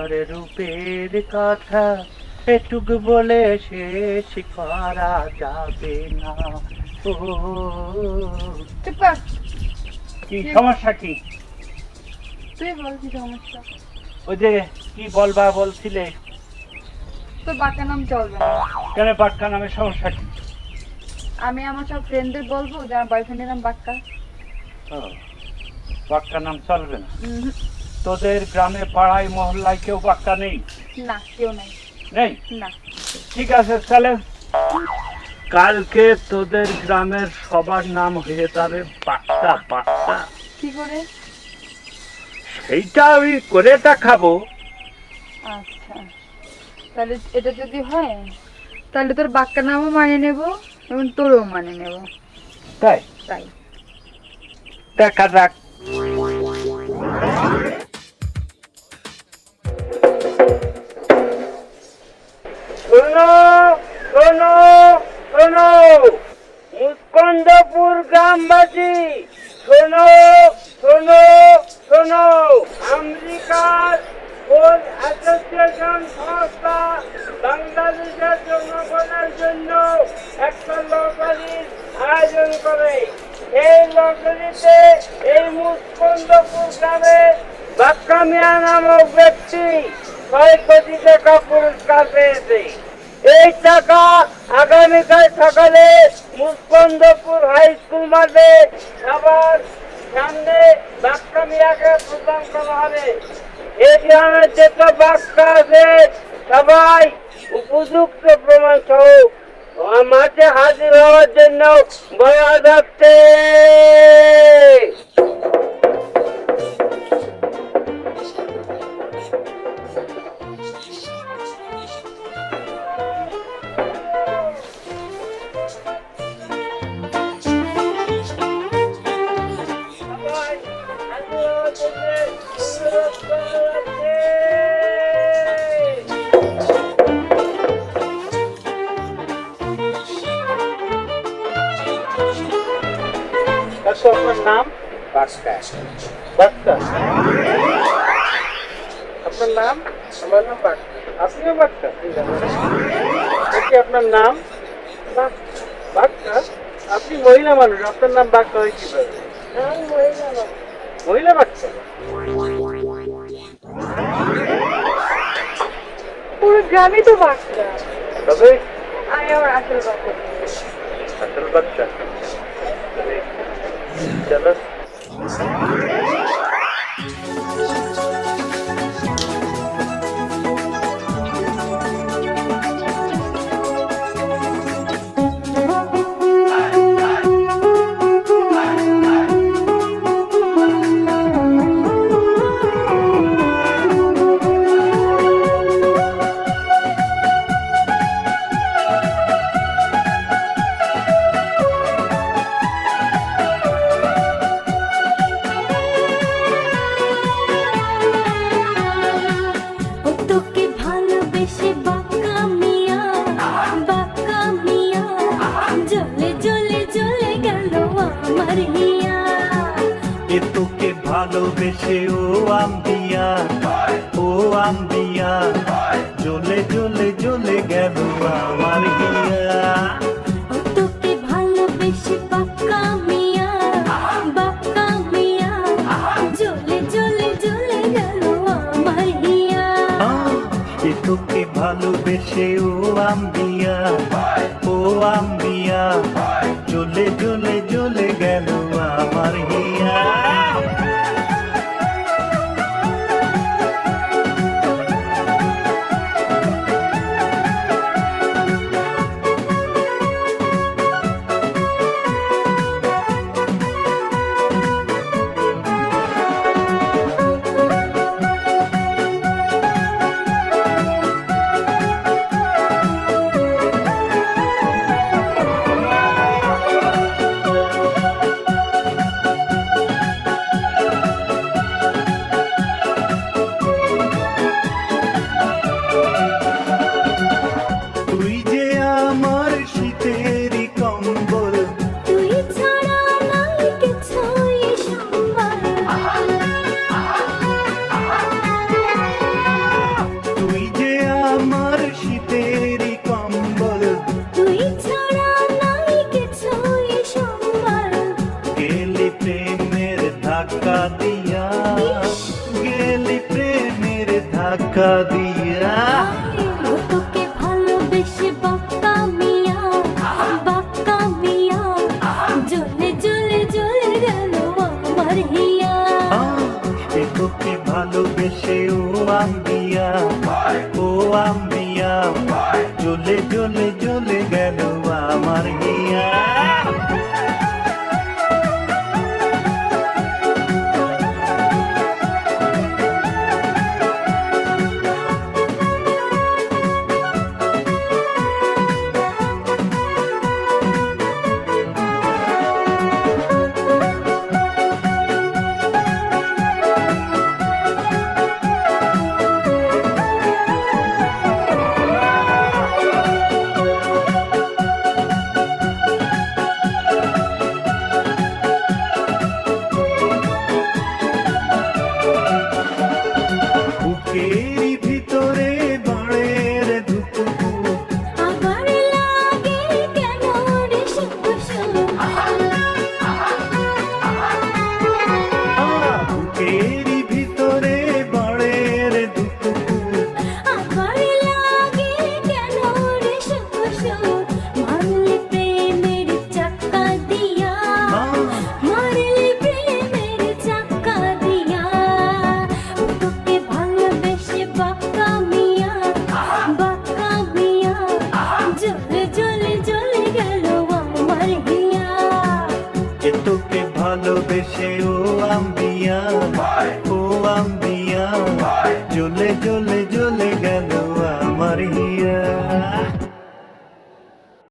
আরে রূপের কথা এটুক বলে শেষ করা যাবে না। ও কি সমস্যা কি? তুই বল কি সমস্যা? ওই যে কি বলবা বলছিলে? তোর বাঁকা নাম চলবে না। কেন বাক্কা নামে সমস্যা কি? আমি আমার সব ফ্রেন্ডদের বলব যে আমার বয়ফ্রেন্ডের নাম বাক্কা। ও, বাক্কা নাম চলবে না। তোদের গ্রামে পাড়ায় মহল্লায় কেউ বাক্কা নেই? না কেউ নাই। নেই? না। ঠিক আছে তাহলে কালকে তোদের গ্রামের সবার নাম হয়ে যাবে বাক্কা বাক্কা কি করে? সেইটা আমি করে দেখাবো। আচ্ছা। তাহলে এটা যদি হয় তাহলে তোর বাক্কা নামও মানে নেব এবং তোরও মানে নেব। তাই? তাই। দেখা যাক। শোনো মুস্কন্দপুর গ্রামবাসী, শোনো শোনো শোনো। আমেরিকার কোন অ্যাসোসিয়েশন সংস্থা বাংলাদেশের জনগণের জন্য একটা লটারির আয়োজন করে। এই লটারিতে এই মুস্কন্দপুর গ্রামের বাক্কা মিয়া নামক ব্যক্তি ছয় কোটি টাকা পুরস্কার পেয়েছে। এই টাকা আগামীকাল সকালে মুস্কন্দপুর হাই স্কুল মাঠে সবার সামনে বাক্কা মিয়াকে প্রদান করা হবে। এই গ্রামের যত বাক্কা আছে, সবাই উপযুক্ত প্রমাণ সহ মাঠে হাজির হওয়ার জন্য বলা যাচ্ছে বাক্কা বাক্কা আপনার নাম আমার নাম বাক্কা আপনিও বাক্কা কি আপনার নাম বাক্কা আপনি মহিলা মানুষ আপনার নাম বাক্কা হয় কীভাবে মহিলা বাচ্চা পুরো গ্রামই তো বাক্কা তবে আমি আমার আসল বাক্কা আসল বাচ্চা চলো ও ভালোবেসে ও আম্বিয়া ও আম্বিয়া জ্বলে জ্বলে জ্বলে গেল আমার তোকে ভালোবেসে বাঁকা মিয়া বাঁকা মিয়া জ্বলে জ্বলে জ্বলে গেল আমার তোকে ভালোবেসে ও আম্বিয়া ও আম্বিয়া আম্বিয়া চলে চলে চলে গেল আমার হিয়া বুকের ভিতরে বাড়ের ধুকু আবার লাগে শুধু বুকের ভিতরে বাড়ের ধুকু আবার লাগে শুধু মারলে প্রেমের চাক্কা দিয়া। ভালোবেসে ও আম্বিয়া ও আম্বিয়া জ্বলে জ্বলে